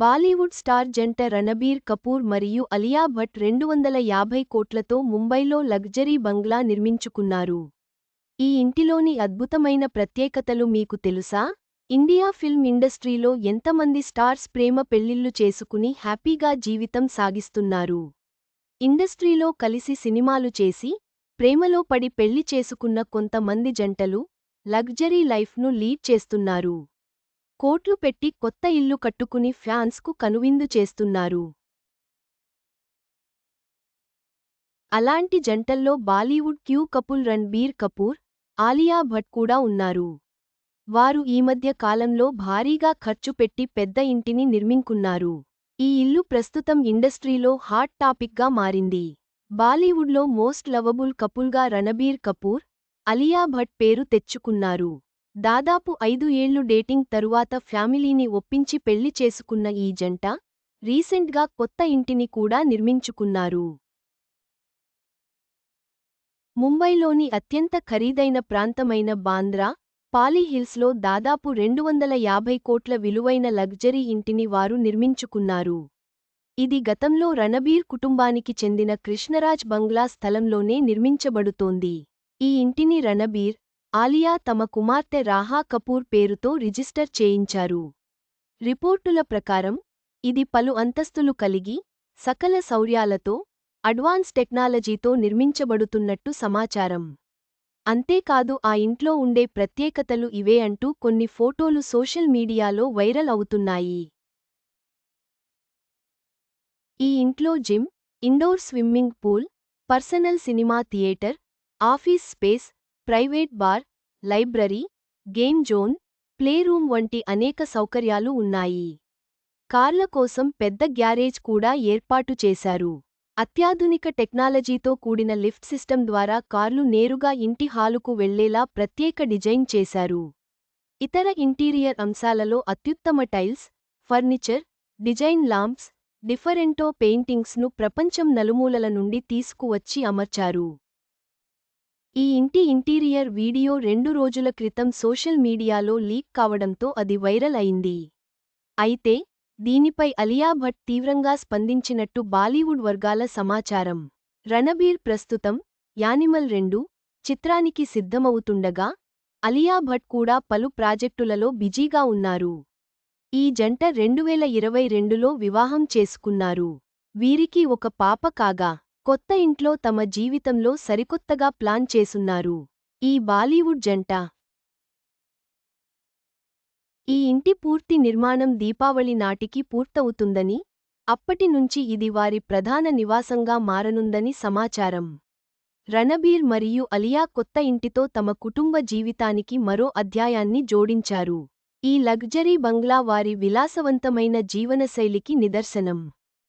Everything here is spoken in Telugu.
బాలీవుడ్ స్టార్ జంట రణబీర్ కపూర్ మరియు అలియా భట్ రెండు వందల యాభై కోట్లతో ముంబైలో లగ్జరీ బంగ్లా నిర్మించుకున్నారు. ఈ ఇంటిలోని అద్భుతమైన ప్రత్యేకతలు మీకు తెలుసా? ఇండియా ఫిల్మ్ ఇండస్ట్రీలో ఎంతమంది స్టార్స్ ప్రేమ పెళ్ళిళ్ళు చేసుకుని హ్యాపీగా జీవితం సాగిస్తున్నారు? ఇండస్ట్రీలో కలిసి సినిమాలు చేసి ప్రేమలో పడి పెళ్ళి చేసుకున్న కొంతమంది జంటలు లగ్జరీ లైఫ్ను లీడ్ చేస్తున్నారు. కోట్లు పెట్టి కొత్త ఇల్లు కట్టుకుని ఫ్యాన్స్కు కనువిందు చేస్తున్నారు. అలాంటి జంటల్లో Bollywood cute couple Ranbir Kapoor Alia Bhatt కూడా ఉన్నారు. వారు ఈ మధ్య కాలంలో భారీగా ఖర్చు పెట్టి పెద్ద ఇంటిని నిర్మింకున్నారు. ఈ ఇల్లు ప్రస్తుతం ఇండస్ట్రీలో హాట్ టాపిక్గా మారింది. బాలీవుడ్లో మోస్ట్ లవబుల్ కపుల్గా రణబీర్ కపూర్ అలియా భట్ పేరు తెచ్చుకున్నారు. దాదాపు ఐదు ఏళ్ళు డేటింగ్ తరువాత ఫ్యామిలీని ఒప్పించి పెళ్ళి చేసుకున్న ఈ జంట రీసెంట్గా కొత్త ఇంటిని కూడా నిర్మించుకున్నారు. ముంబైలోని అత్యంత ఖరీదైన ప్రాంతమైన బాంద్రా పాలీహిల్స్లో దాదాపు రెండు వందల యాభై కోట్ల విలువైన లగ్జరీ ఇంటిని వారు నిర్మించుకున్నారు. ఇది గతంలో రణబీర్ కుటుంబానికి చెందిన కృష్ణరాజ్ బంగ్లా స్థలంలోనే నిర్మించబడుతోంది. ఈ ఇంటిని రణబీర్ ఆలియా తమ కుమార్తె రాహా కపూర్ పేరుతో రిజిస్టర్ చేయించారు. రిపోర్టుల ప్రకారం ఇది పలు అంతస్తులు కలిగి సకల శౌర్యాలతో అడ్వాన్స్ టెక్నాలజీతో నిర్మించబడుతున్నట్టు సమాచారం. అంతేకాదు ఆ ఇంట్లో ఉండే ప్రత్యేకతలు ఇవే అంటూ కొన్ని ఫోటోలు సోషల్ మీడియాలో వైరల్ అవుతున్నాయి. ఈ ఇంట్లో gym indoor swimming pool personal cinema theatre office space private bar library game zone play room వంటి అనేక సౌకర్యాలు ఉన్నాయి. కార్ల కోసం పెద్ద గ్యారేజ్ కూడా ఏర్పాటు చేశారు. అత్యాధునిక టెక్నాలజీతో కూడిన లిఫ్ట్ సిస్టమ్ ద్వారా కార్లు నేరుగా ఇంటి హాలుకు వెళ్ళేలా ప్రత్యేక డిజైన్ చేశారు. ఇతర ఇంటీరియర్ అంశాలలో అత్యుత్తమ టైల్స్ ఫర్నిచర్ డిజైన్ లాంప్స్ డిఫరెంటో పెయింటింగ్స్ను ప్రపంచం నలుమూలల నుండి తీసుకువచ్చి అమర్చారు. ఈ ఇంటి ఇంటీరియర్ వీడియో రెండు రోజుల క్రితం సోషల్ మీడియాలో లీక్ కావడంతో అది వైరల్ అయింది. అయితే దీనిపై అలియా భట్ తీవ్రంగా స్పందించినట్టు బాలీవుడ్ వర్గాల సమాచారం. రణబీర్ ప్రస్తుతం యానిమల్ రెండు చిత్రానికి సిద్ధమవుతుండగా అలియా భట్ కూడా పలు ప్రాజెక్టులలో బిజీగా ఉన్నారు. ఈ జంట రెండువేల ఇరవై రెండులో వివాహం చేసుకున్నారు. వీరికి ఒక పాప కాగా కొత్త ఇంట్లో తమ జీవితంలో సరికొత్తగా ప్లాన్ చేసున్నారు ఈ బాలీవుడ్ జంట. ఈ ఇంటి పూర్తి నిర్మాణం దీపావళి నాటికి పూర్తవుతుందని అప్పటి నుంచి ఇది వారి ప్రధాన నివాసంగా మారనుందని సమాచారం. రణబీర్ మరియు అలియా కొత్త ఇంటితో తమ కుటుంబ జీవితానికి మరో అధ్యాయాన్ని జోడించారు. ఈ లగ్జరీ బంగ్లా వారి విలాసవంతమైన జీవనశైలికి నిదర్శనం.